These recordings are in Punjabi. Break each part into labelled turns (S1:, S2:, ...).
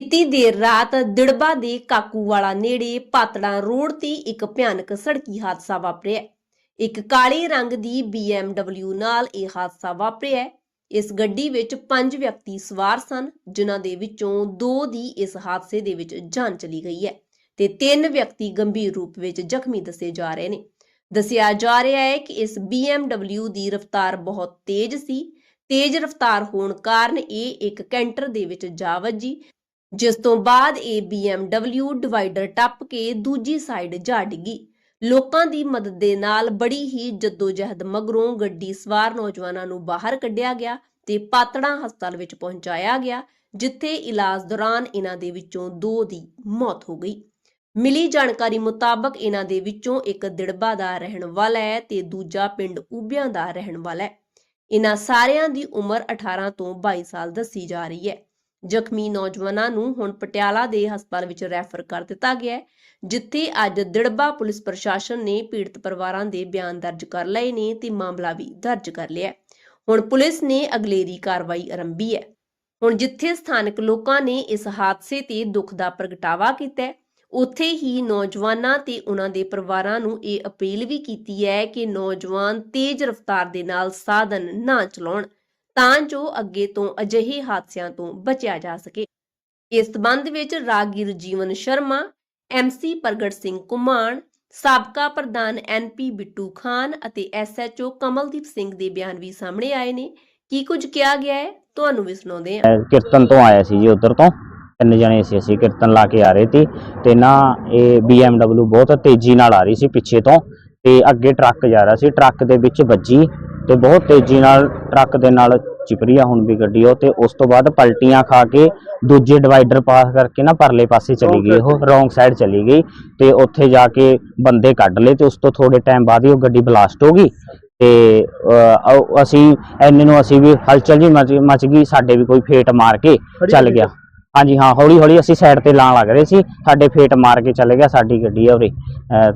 S1: ਬੀਤੀ ਦੇਰ ਰਾਤ ਦਿੜਬਾ ਦੇ ਕਾਕੂਵਾਲਾ ਨੇੜੇ ਪਾਤੜਾ ਰੋਡ ਤੇ ਇੱਕ ਭਿਆਨਕ ਸੜਕੀ ਹਾਦਸਾ ਵਾਪਰਿਆ ਇੱਕ ਕਾਲੇ ਰੰਗ ਦੀ BMW ਨਾਲ ਇਹ ਹਾਦਸਾ ਵਾਪਰਿਆ ਇਸ ਗੱਡੀ ਵਿੱਚ ਪੰਜ ਵਿਅਕਤੀ ਸਵਾਰ ਸਨ, ਜਿਨ੍ਹਾਂ ਦੇ ਵਿੱਚੋਂ ਦੋ ਦੀ ਇਸ ਹਾਦਸੇ ਦੇ ਵਿੱਚ ਜਾਨ ਚਲੀ ਗਈ ਹੈ ਤੇ ਤਿੰਨ ਵਿਅਕਤੀ ਗੰਭੀਰ ਰੂਪ ਵਿੱਚ ਜ਼ਖਮੀ ਦੱਸੇ ਜਾ ਰਹੇ ਨੇ। ਦੱਸਿਆ ਜਾ ਰਿਹਾ ਹੈ ਕਿ ਇਸ BMW ਦੀ ਰਫ਼ਤਾਰ ਬਹੁਤ ਤੇਜ਼ ਸੀ। ਤੇਜ਼ ਰਫ਼ਤਾਰ ਹੋਣ ਕਾਰਨ ਇਹ ਇੱਕ ਕੈਂਟਰ ਦੇ ਵਿੱਚ ਜਾ ਵੱਜੀ ਜਿਸ ਤੋਂ ਬਾਅਦ ਇਹ BMW ਡਿਵਾਈਡਰ ਟੱਪ ਕੇ ਦੂਜੀ ਸਾਈਡ ਜਾ ਡਿੱਗੀ। ਲੋਕਾਂ ਦੀ ਮਦਦ ਦੇ ਨਾਲ ਬੜੀ ਹੀ ਜਦੋਜਹਿਦ ਮਗਰੋਂ ਗੱਡੀ ਸਵਾਰ ਨੌਜਵਾਨਾਂ ਨੂੰ ਬਾਹਰ ਕੱਢਿਆ ਗਿਆ ਤੇ ਪਾਤੜਾ ਹਸਪਤਾਲ ਵਿੱਚ ਪਹੁੰਚਾਇਆ ਗਿਆ, ਜਿੱਥੇ ਇਲਾਜ ਦੌਰਾਨ ਇਹਨਾਂ ਦੇ ਵਿੱਚੋਂ ਦੋ ਦੀ ਮੌਤ ਹੋ ਗਈ। ਮਿਲੀ ਜਾਣਕਾਰੀ ਮੁਤਾਬਕ ਇਹਨਾਂ ਦੇ ਵਿੱਚੋਂ ਇੱਕ ਦਿੜਬਾ ਦਾ ਰਹਿਣ ਵਾਲਾ ਹੈ ਤੇ ਦੂਜਾ ਪਿੰਡ ਉਬਿਆਂ ਦਾ ਰਹਿਣ ਵਾਲਾ ਹੈ। ਇਹਨਾਂ ਸਾਰਿਆਂ ਦੀ ਉਮਰ 18 ਤੋਂ 22 ਸਾਲ ਦੱਸੀ ਜਾ ਰਹੀ ਹੈ। ਜ਼ਖਮੀ ਨੌਜਵਾਨਾਂ ਨੂੰ ਹੁਣ ਪਟਿਆਲਾ ਦੇ ਹਸਪਤਾਲ ਵਿੱਚ ਰੈਫਰ ਕਰ ਦਿੱਤਾ ਗਿਆ ਹੈ, ਜਿੱਥੇ ਅੱਜ ਦਿੜਬਾ ਪੁਲਿਸ ਪ੍ਰਸ਼ਾਸਨ ਨੇ ਪੀੜਤ ਪਰਿਵਾਰਾਂ ਦੇ ਬਿਆਨ ਦਰਜ ਕਰ ਲਏ ਨੇ ਤੇ ਮਾਮਲਾ ਵੀ ਦਰਜ ਕਰ ਲਿਆ ਹੁਣ ਪੁਲਿਸ ਨੇ ਅਗਲੇਰੀ ਕਾਰਵਾਈ ਆਰੰਭੀ ਹੈ। ਹੁਣ ਜਿੱਥੇ ਸਥਾਨਕ ਲੋਕਾਂ ਨੇ ਇਸ ਹਾਦਸੇ ਤੇ ਦੁੱਖ ਦਾ ਪ੍ਰਗਟਾਵਾ ਕੀਤਾ ਹੈ, ਉੱਥੇ ਹੀ ਨੌਜਵਾਨਾਂ ਤੇ ਉਹਨਾਂ ਦੇ ਪਰਿਵਾਰਾਂ ਨੂੰ ਇਹ ਅਪੀਲ ਵੀ ਕੀਤੀ ਹੈ ਕਿ ਨੌਜਵਾਨ ਤੇਜ਼ ਰਫ਼ਤਾਰ ਦੇ ਨਾਲ ਸਾਧਨ ਨਾ ਚਲਾਉਣ। ਤਾਂ ਜੋ ਅੱਗੇ ਤੋਂ ਅਜਿਹੇ ਹਾਦਸਿਆਂ ਤੋਂ ਬਚਿਆ ਜਾ ਸਕੇ। ਇਸ ਸਬੰਧ ਵਿੱਚ ਰਾਗੀਰ ਜੀਵਨ ਸ਼ਰਮਾ ਐਮਸੀ ਪ੍ਰਗਟ ਸਿੰਘ ਕੁਮਾਨ, ਸਾਬਕਾ ਪ੍ਰਧਾਨ ਐਨਪੀ ਬਿੱਟੂ ਖਾਨ ਅਤੇ ਐਸਐਚਓ ਕਮਲਦੀਪ ਸਿੰਘ ਦੇ ਬਿਆਨ ਵੀ ਸਾਹਮਣੇ ਆਏ ਨੇ। ਕੀ ਕੁਝ ਕਿਹਾ ਗਿਆ ਹੈ? ਤੁਹਾਨੂੰ ਵੀ ਸੁਣਾਉਂਦੇ ਹਾਂ।
S2: ਕੀਰਤਨ ਤੋਂ ਆਇਆ ਸੀ ਜੀ ਉਧਰ ਤੋਂ। ਤਿੰਨ ਜਣੇ ਸੀ ਅਸੀਂ ਕੀਰਤਨ ਲਾ ਕੇ ਆ ਰਹੇ ਸੀ ਤੇ ਨਾ ਇਹ BMW ਬਹੁਤ ਤੇਜ਼ੀ ਨਾਲ ਆ ਰਹੀ ਸੀ ਪਿੱਛੇ ਤੋਂ ਤੇ ਅੱਗੇ ਟਰੱਕ ਜਾ ਰਿਹਾ ਸੀ। ਟਰੱਕ ਦੇ ਵਿੱਚ ਵੱਜੀ ਤੇ ਬਹੁਤ ਤੇਜ਼ੀ ਨਾਲ ਟਰੱਕ ਦੇ ਨਾਲ ਚਿਪਰੀ ਆ ਹੁਣ ਵੀ ਗੱਡੀ ਉਹ ਤੇ ਉਸ ਤੋਂ ਬਾਅਦ ਪਲਟੀਆਂ ਖਾ ਕੇ ਦੂਜੇ ਡਿਵਾਈਡਰ ਪਾਸ ਕਰਕੇ ਨਾ ਪਰਲੇ ਪਾਸੇ ਚਲੀ ਗਈ ਉਹ ਰੋਂਗ ਸਾਈਡ ਚਲੀ ਗਈ ਤੇ ਉੱਥੇ ਜਾ ਕੇ ਬੰਦੇ ਕੱਢ ਲਏ ਤੇ ਉਸ ਤੋਂ ਥੋੜੇ ਟਾਈਮ ਬਾਅਦ ਹੀ ਉਹ ਗੱਡੀ ਬਲਾਸਟ ਹੋ ਗਈ ਤੇ ਅਸੀਂ ਐਨੇ ਨੂੰ ਅਸੀਂ ਵੀ ਹਲਚਲ ਜੀ ਮਚ ਗਈ ਸਾਡੇ ਵੀ ਕੋਈ ਫੇਟ ਮਾਰ ਕੇ ਚੱਲ ਗਿਆ। ਹਾਂਜੀ ਹਾਂ ਹੌਲੀ ਹੌਲੀ ਅਸੀਂ ਸਾਈਡ ਤੇ ਲਾਣ ਲੱਗ ਰਹੇ ਸੀ। ਸਾਡੇ ਫੇਟ ਮਾਰ ਕੇ ਚੱਲ ਗਿਆ ਸਾਡੀ ਗੱਡੀ ਆ ਉਰੇ।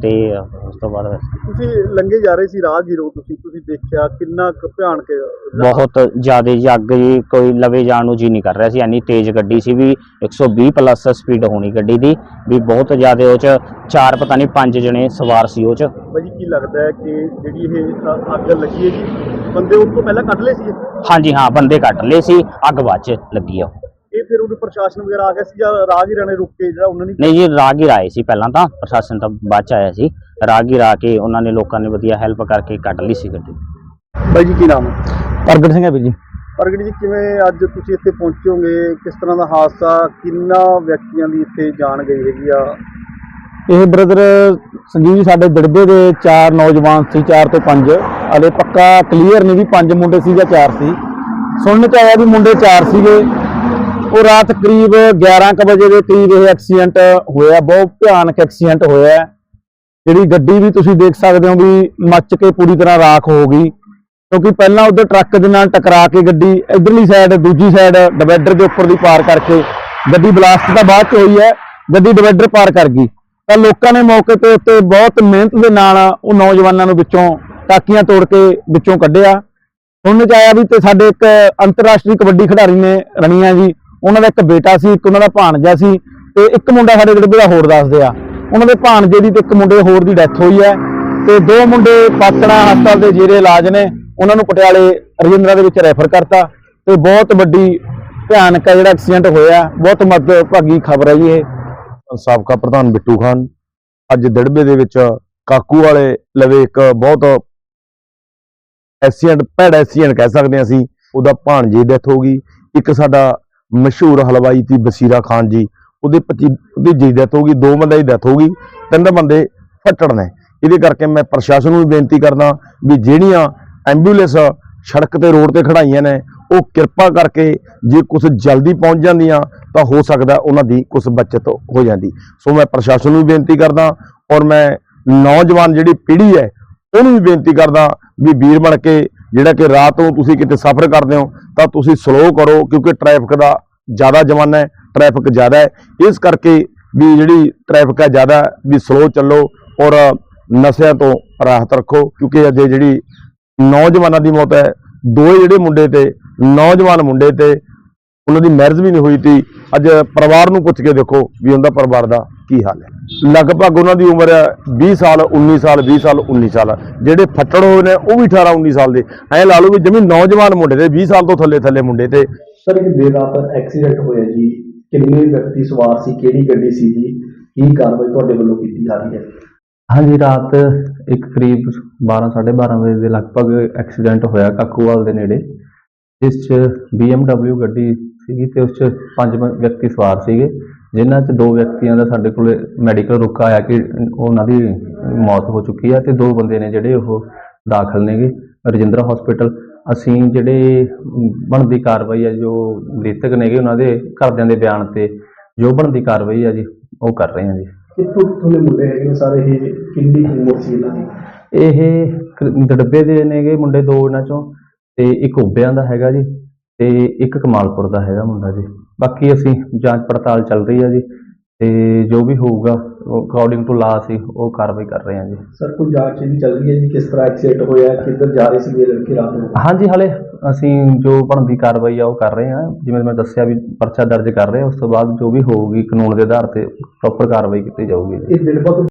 S2: ਤੇ ਉਸ ਤੋਂ ਬਾਅਦ
S3: ਤੁਸੀਂ ਲੰਘੇ ਜਾ ਰਹੇ ਸੀ ਰਾਹਗੀਰੋ ਤੁਸੀਂ ਤੁਸੀਂ ਦੇਖਿਆ ਕਿੰਨਾ ਕੁ ਭਿਆਨਕ
S2: ਬਹੁਤ ਜ਼ਿਆਦਾ ਜੀ ਅੱਗ ਜੀ ਕੋਈ ਲਵੇ ਜਾਣ ਨੂੰ ਜੀ ਨਹੀਂ ਕਰ ਰਿਹਾ ਸੀ। ਇੰਨੀ ਤੇਜ਼ ਗੱਡੀ ਸੀ ਵੀ 120 ਪਲੱਸ ਸਪੀਡ ਹੋਣੀ ਗੱਡੀ ਦੀ। ਵੀ ਬਹੁਤ ਜ਼ਿਆਦਾ ਉਹ ਚ ਚਾਰ ਪਤਾ ਨਹੀਂ ਪੰਜ ਜਣੇ ਸਵਾਰ ਸੀ ਉਹ ਚ।
S3: ਭਾਜੀ ਕੀ ਲੱਗਦਾ ਹੈ ਕਿ ਜਿਹੜੀ ਇਹ ਅੱਗ ਲੱਗੀ ਹੈ ਜੀ ਬੰਦੇ ਉਸ ਤੋਂ ਪਹਿਲਾਂ ਕੱਢ ਲਏ ਸੀ?
S2: ਹਾਂਜੀ ਹਾਂ ਬੰਦੇ ਕੱਟ ਲਏ ਸੀ ਅੱਗ ਬਾਅਦ ਚ ਲੱਗੀ ਆ।
S3: ਇਹ ਫਿਰ ਉਹਦੇ ਪ੍ਰਸ਼ਾਸਨ ਵਗੈਰਾ ਆ ਗਿਆ ਸੀ ਜਾਂ ਰਾਹਗੀਰਾਂ ਨੇ ਰੁਕ ਕੇ ਜਿਹੜਾ ਉਹਨਾਂ ਨੇ
S2: ਨਹੀਂ ਜੀ ਰਾਹਗੀਰ ਆਏ ਸੀ ਪਹਿਲਾਂ ਤਾਂ। ਪ੍ਰਸ਼ਾਸਨ ਤਾਂ ਬਾਅਦ ਚ ਆਇਆ ਸੀ। ਰਾਹਗੀਰ ਆ ਕੇ ਉਹਨਾਂ ਨੇ ਲੋਕਾਂ ਨੇ ਵਧੀਆ ਹੈਲਪ ਕਰਕੇ ਕੱਢ ਲਈ ਸੀ ਗੱਡੀ।
S3: ਭਾਈ ਜੀ ਕੀ ਨਾਮ ਹੈ?
S2: ਪ੍ਰਗਟ ਸਿੰਘ ਹੈ ਵੀਰ ਜੀ।
S3: ਪ੍ਰਗਟ ਜੀ ਕਿਵੇਂ ਅੱਜ ਤੁਸੀਂ ਇੱਥੇ ਪਹੁੰਚੋਗੇ? ਕਿਸ ਤਰ੍ਹਾਂ ਦਾ ਹਾਦਸਾ? ਕਿੰਨਾ ਵਿਅਕਤੀਆਂ ਦੀ ਇੱਥੇ ਜਾਨ ਗਈ ਹੈਗੀ ਆ?
S4: ਇਹ ਬ੍ਰਦਰ ਸੰਜੀਵ ਜੀ ਸਾਡੇ ਦਿੜਬੇ ਦੇ ਚਾਰ ਨੌਜਵਾਨ ਸੀ ਚਾਰ ਤੋਂ ਪੰਜ। ਹਲੇ ਪੱਕਾ ਕਲੀਅਰ ਨਹੀਂ ਵੀ ਪੰਜ ਮੁੰਡੇ ਸੀ ਜਾਂ ਚਾਰ ਸੀ। ਸੁਣਨ ਚ ਆਇਆ ਵੀ ਮੁੰਡੇ ਚਾਰ ਸੀਗੇ। ਉਹ ਰਾਤ ਕਰੀਬ 11 ਕੁ ਵਜੇ ਦੇ ਕਰੀਬ ਇਹ ਐਕਸੀਡੈਂਟ ਹੋਇਆ, ਬਹੁਤ ਭਿਆਨਕ ਐਕਸੀਡੈਂਟ ਹੋਇਆ ਜਿਹੜੀ ਗੱਡੀ ਵੀ ਤੁਸੀਂ ਦੇਖ ਸਕਦੇ ਹੋ ਵੀ ਮੱਚ ਕੇ ਪੂਰੀ ਤਰ੍ਹਾਂ ਰਾਖ ਹੋ ਗਈ। ਕਿਉਂਕਿ ਪਹਿਲਾਂ ਉਧਰ ਟਰੱਕ ਦੇ ਨਾਲ ਟਕਰਾ ਕੇ ਗੱਡੀ ਇਧਰਲੀ ਸਾਈਡ ਦੂਜੀ ਸਾਈਡ ਡਿਵਾਈਡਰ ਦੇ ਉੱਪਰ ਦੀ ਪਾਰ ਕਰਕੇ ਗੱਡੀ ਬਲਾਸਟ ਤਾਂ ਬਾਅਦ ਚ ਹੋਈ ਹੈ, ਗੱਡੀ ਡਿਵਾਈਡਰ ਪਾਰ ਕਰ ਗਈ। ਤਾਂ ਲੋਕਾਂ ਨੇ ਮੌਕੇ ਤੇ ਉੱਤੇ ਬਹੁਤ ਮਿਹਨਤ ਦੇ ਨਾਲ ਉਹ ਨੌਜਵਾਨਾਂ ਨੂੰ ਵਿੱਚੋਂ ਟਾਕੀਆਂ ਤੋੜ ਕੇ ਵਿੱਚੋਂ ਕੱਢਿਆ। ਸੁਣਨ ਚ ਆਇਆ ਵੀ ਤੇ ਸਾਡੇ ਇੱਕ ਅੰਤਰਰਾਸ਼ਟਰੀ ਕਬੱਡੀ ਖਿਡਾਰੀ ਨੇ ਰਣੀਆਂ ਜੀ ਉਹਨਾਂ ਦਾ ਇੱਕ ਬੇਟਾ ਸੀ, ਇੱਕ ਉਹਨਾਂ ਦਾ ਭਾਣਜਾ ਸੀ ਤੇ ਇੱਕ ਮੁੰਡਾ ਸਾਡੇ ਜਿਹੜੇ ਦਾ ਹੋਰ ਦੱਸਦੇ ਆ। ਉਹਨਾਂ ਦੇ ਭਾਣਜੇ ਦੀ ਤੇ ਇੱਕ ਮੁੰਡੇ ਹੋਰ ਦੀ ਡੈਥ ਹੋਈ ਹੈ ਤੇ ਦੋ ਮੁੰਡੇ ਪਾਤੜਾ ਹਸਪਤਾਲ ਦੇ ਜੇਰੇ ਇਲਾਜ ਨੇ, ਉਹਨਾਂ ਨੂੰ ਪਟਿਆਲੇ ਰਜਿੰਦਰਾ ਦੇ ਵਿੱਚ ਰੈਫਰ ਕਰਤਾ ਤੇ ਬਹੁਤ ਵੱਡੀ ਭਿਆਨਕ ਹੈ ਜਿਹੜਾ ਐਕਸੀਡੈਂਟ ਹੋਇਆ, ਬਹੁਤ ਮੱਦਭਾਗੀ ਖਬਰ ਹੈ ਜੀ ਇਹ।
S5: ਸਾਬਕਾ ਪ੍ਰਧਾਨ ਬਿੱਟੂ ਖਾਨ, ਅੱਜ ਦੜਬੇ ਦੇ ਵਿੱਚ ਕਾਕੂ ਵਾਲੇ ਲਵੇ ਇੱਕ ਬਹੁਤ ਐਕਸੀਡੈਂਟ ਭੈੜਾ ਐਕਸੀਡੈਂਟ ਕਹਿ ਸਕਦੇ ਹਾਂ ਅਸੀਂ, ਉਹਦਾ ਭਾਣਜੇ ਡੈਥ ਹੋ ਗਈ। ਇੱਕ ਸਾਡਾ ਮਸ਼ਹੂਰ ਹਲਵਾਈ ਸੀ ਬਸੀਰਾ ਖਾਨ ਜੀ। ਉਹਦੇ ਪਤੀ ਉਹਦੀ ਜੀ ਡੈਥ ਹੋ ਗਈ, ਦੋ ਬੰਦੇ ਦੀ ਡੈਥ ਹੋ ਗਈ, ਤਿੰਨ ਬੰਦੇ ਫੱਟੜ ਨੇ। ਇਹਦੇ ਕਰਕੇ ਮੈਂ ਪ੍ਰਸ਼ਾਸਨ ਨੂੰ ਵੀ ਬੇਨਤੀ ਕਰਦਾ ਵੀ ਜਿਹੜੀਆਂ ਐਂਬੂਲੈਂਸ ਸੜਕ ਤੇ ਰੋਡ ਤੇ ਖੜਾਈਆਂ ਨੇ, ਉਹ ਕਿਰਪਾ ਕਰਕੇ ਜੇ ਕੁਝ ਜਲਦੀ ਪਹੁੰਚ ਜਾਂਦੀਆਂ ਤਾਂ ਹੋ ਸਕਦਾ ਉਹਨਾਂ ਦੀ ਕੁਝ ਬਚਤ ਹੋ ਜਾਂਦੀ। ਸੋ ਮੈਂ ਪ੍ਰਸ਼ਾਸਨ ਨੂੰ ਵੀ ਬੇਨਤੀ ਕਰਦਾ ਔਰ ਮੈਂ ਨੌਜਵਾਨ ਜਿਹੜੀ ਪੀੜ੍ਹੀ ਹੈ, ਉਹਨੂੰ ਵੀ ਬੇਨਤੀ ਕਰਦਾ ਵੀ ਵੀਰ ਬਣ ਕੇ ਜਿਹੜਾ ਕਿ ਰਾਤ ਨੂੰ ਤੁਸੀਂ ਕਿਤੇ ਸਫ਼ਰ ਕਰਦੇ ਹੋ ਤਾਂ ਤੁਸੀਂ ਸਲੋ ਕਰੋ ਕਿਉਂਕਿ ਟ੍ਰੈਫਿਕ ਦਾ ਜ਼ਿਆਦਾ ਜ਼ਮਾਨਾ ਹੈ ਟ੍ਰੈਫਿਕ ਜ਼ਿਆਦਾ ਹੈ। ਇਸ ਕਰਕੇ ਵੀ ਜਿਹੜੀ ਟ੍ਰੈਫਿਕ ਹੈ ਜ਼ਿਆਦਾ, ਵੀ ਸਲੋ ਚੱਲੋ ਔਰ ਨਸ਼ਿਆਂ ਤੋਂ ਰਾਹਤ ਰੱਖੋ, ਕਿਉਂਕਿ ਅੱਜ ਜਿਹੜੀ ਨੌਜਵਾਨਾਂ ਦੀ ਮੌਤ ਹੈ ਦੋਏ ਜਿਹੜੇ ਮੁੰਡੇ ਤੇ, ਨੌਜਵਾਨ ਮੁੰਡੇ ਤੇ, ਉਹਨਾਂ ਦੀ ਮੈਰਿਜ ਵੀ ਨਹੀਂ ਹੋਈ ਤੀ ਅੱਜ ਪਰਿਵਾਰ ਨੂੰ ਪੁੱਛ ਕੇ ਦੇਖੋ ਵੀ ਉਹਨਾਂ ਦਾ ਪਰਿਵਾਰ ਦਾ ਕੀ ਹਾਲ ਹੈ। ਲਗਭਗ ਉਹਨਾਂ ਦੀ ਉਮਰ ਹੈ 20 ਸਾਲ 19 ਸਾਲ 20 ਸਾਲ 19 ਸਾਲ। ਜਿਹੜੇ ਫੱਟੜ ਹੋਏ ਨੇ, ਉਹ ਵੀ 18 19 ਸਾਲ ਦੇ। ਐਂ ਲਾ ਲਓ ਵੀ ਜਮੀ ਨੌਜਵਾਨ ਮੁੰਡੇ ਤੇ 20 ਸਾਲ ਤੋਂ ਥੱਲੇ ਥੱਲੇ ਮੁੰਡੇ ਤੇ
S6: ਸਰ, ਇੱਕ ਦੇਰ ਰਾਤ ਐਕਸੀਡੈਂਟ ਹੋਇਆ ਜੀ। ਕਿੰਨੇ ਵਿਅਕਤੀ ਸਵਾਰ ਸੀ, ਕਿਹੜੀ ਗੱਡੀ ਸੀ ਜੀ? ਕੀ ਕਾਰਵਾਈ ਤੁਹਾਡੇ ਵੱਲੋਂ ਕੀਤੀ ਜਾ ਰਹੀ ਹੈ?
S7: ਹਾਂਜੀ, ਰਾਤ ਇੱਕ ਕਰੀਬ 12 12:30 ਵਜੇ ਦੇ ਲਗਭਗ ਐਕਸੀਡੈਂਟ ਹੋਇਆ ਕਾਕੂਵਾਲ ਦੇ ਨੇੜੇ, ਜਿਸ 'ਚ BMW ਗੱਡੀ ਸੀਗੀ ਤੇ ਉਸ 'ਚ ਪੰਜ ਵਿਅਕਤੀ ਸਵਾਰ ਸੀਗੇ, ਜਿਨ੍ਹਾਂ 'ਚ ਦੋ ਵਿਅਕਤੀਆਂ ਦਾ ਸਾਡੇ ਕੋਲ ਮੈਡੀਕਲ ਰੁਕ ਆਇਆ ਕਿ ਉਹਨਾਂ ਦੀ ਮੌਤ ਹੋ ਚੁੱਕੀ ਹੈ ਤੇ ਦੋ ਬੰਦੇ ਨੇ ਜਿਹੜੇ ਉਹ ਦਾਖਲ ਨੇਗੇ। ਰਜਿੰਦਰਾ ਹਸਪੀਟਲ ਅਸੀਂ ਜਿਹੜੇ ਬਣਦੀ ਕਾਰਵਾਈ ਹੈ ਜੋ ਮ੍ਰਿਤਕ ਨੇਗੇ ਉਹਨਾਂ ਦੇ ਘਰਦਿਆਂ ਦੇ ਬਿਆਨ ਤੇ ਜੋ ਬਣਦੀ ਕਾਰਵਾਈ ਹੈ ਜੀ ਉਹ ਕਰ ਰਹੇ ਹਾਂ ਜੀ।
S6: ਕਿੱਥੋਂ ਕਿੱਥੋਂ ਦੇ ਮੁੰਡੇ ਹੈਗੇ ਨੇ ਸਾਰੇ? ਇਹ ਕਿੰਨੀ ਕੁ ਉਮਰ ਸੀ ਇਹਨਾਂ ਦੀ?
S7: ਇਹ ਕ- ਦੜਬੇ ਦੇ ਨੇਗੇ ਮੁੰਡੇ ਦੋ ਇਹਨਾਂ ਚੋਂ ਤੇ ਇੱਕ ਉਬਿਆਂ ਦਾ ਹੈਗਾ ਜੀ ਤੇ ਇੱਕ ਕਮਾਲਪੁਰ ਦਾ ਹੈਗਾ ਮੁੰਡਾ ਜੀ। ਬਾਕੀ ਅਸੀਂ ਜਾਂਚ ਪੜਤਾਲ ਚੱਲ ਰਹੀ ਹੈ ਜੀ। ਤੇ ਜੋ ਵੀ ਹੋਊਗਾ ਅਕੋਰਡਿੰਗ ਟੂ ਲਾ ਅਸੀਂ ਉਹ ਕਾਰਵਾਈ ਕਰ ਰਹੇ ਹਾਂ ਜੀ।
S6: ਸਰ ਕੋਈ ਜਾਂਚ ਇਹਦੀ ਚੱਲ ਰਹੀ ਹੈ ਜੀ? ਕਿਸ ਤਰ੍ਹਾਂ ਐਕਸੀਡੈਂਟ ਹੋਇਆ? ਕਿੱਧਰ ਜਾ ਰਹੇ ਸੀ ਇਹ ਲੜਕੇ ਰਾਤ ਨੂੰ?
S7: ਹਾਂਜੀ ਹਲੇ ਅਸੀਂ ਜੋ ਬਣਦੀ ਕਾਰਵਾਈ ਆ ਉਹ ਕਰ ਰਹੇ ਹਾਂ। ਜਿਵੇਂ ਮੈਂ ਦੱਸਿਆ ਵੀ ਪਰਚਾ ਦਰਜ ਕਰ ਰਹੇ ਹਾਂ ਉਸ ਤੋਂ ਬਾਅਦ ਜੋ ਵੀ ਹੋਊਗੀ ਕਾਨੂੰਨ ਦੇ ਆਧਾਰ ਤੇ ਪ੍ਰੋਪਰ ਕਾਰਵਾਈ ਕੀਤੀ ਜਾਊਗੀ ਜੀ।
S6: ਇਹ ਦਿਨ ਬਾਅਦ